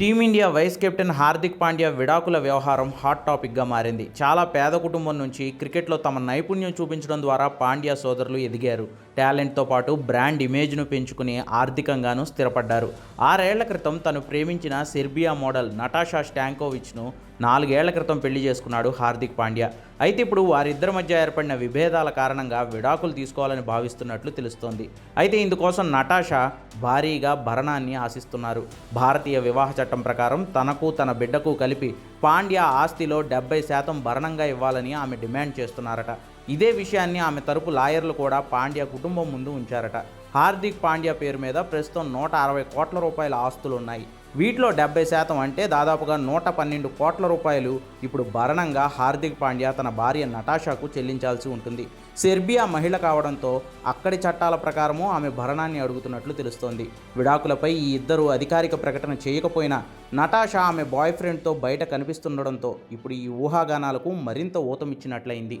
Team India vice captain Hardik Pandya విడాకుల వ్యవహారం hot టాపిక్గా మారింది. చాలా పేద కుటుంబం నుంచి క్రికెట్లో తమ నైపుణ్యం చూపించడం ద్వారా పాండ్యా సోదరులు ఎదిగారు. టాలెంట్తో పాటు బ్రాండ్ ఇమేజ్ను పెంచుకుని ఆర్థికంగానూ స్థిరపడ్డారు. ఆరేళ్ళ క్రితం తను ప్రేమించిన సెర్బియా మోడల్ నటాషా స్టాంకోవిచ్ను నాలుగేళ్ళ క్రితం పెళ్ళి చేసుకున్నాడు హార్దిక్ పాండ్యా. అయితే ఇప్పుడు వారిద్దరి మధ్య ఏర్పడిన విభేదాల కారణంగా విడాకులు తీసుకోవాలని భావిస్తున్నట్లు తెలుస్తోంది. అయితే ఇందుకోసం నటాషా భారీగా భరణాన్ని ఆశిస్తున్నారు. భారతీయ వివాహ చట్టం ప్రకారం తనకు తన బిడ్డకు కలిపి పాండ్యా ఆస్తిలో డెబ్బై శాతం భరణంగా ఇవ్వాలని ఆమె డిమాండ్ చేస్తున్నారట. ఇదే విషయాన్ని ఆమె తరపు లాయర్లు కూడా పాండ్యా కుటుంబం ముందు ఉంచారట. హార్దిక్ పాండ్యా పేరు మీద ప్రస్తుతం నూట అరవై కోట్ల రూపాయల ఆస్తులు ఉన్నాయి వీటిలో డెబ్బై శాతం అంటే దాదాపుగా నూట పన్నెండు కోట్ల రూపాయలు. ఇప్పుడు భరణంగా హార్దిక్ పాండ్యా తన భార్య నటాషాకు చెల్లించాల్సి ఉంటుంది. సెర్బియా మహిళ కావడంతో అక్కడి చట్టాల ప్రకారము ఆమె భరణాన్ని అడుగుతున్నట్లు తెలుస్తోంది. విడాకులపై ఈ ఇద్దరు అధికారిక ప్రకటన చేయకపోయినా నటాషా ఆమె బాయ్ ఫ్రెండ్తో బయట కనిపిస్తుండడంతో ఇప్పుడు ఈ ఊహాగానాలకు మరింత ఊతమిచ్చినట్లయింది.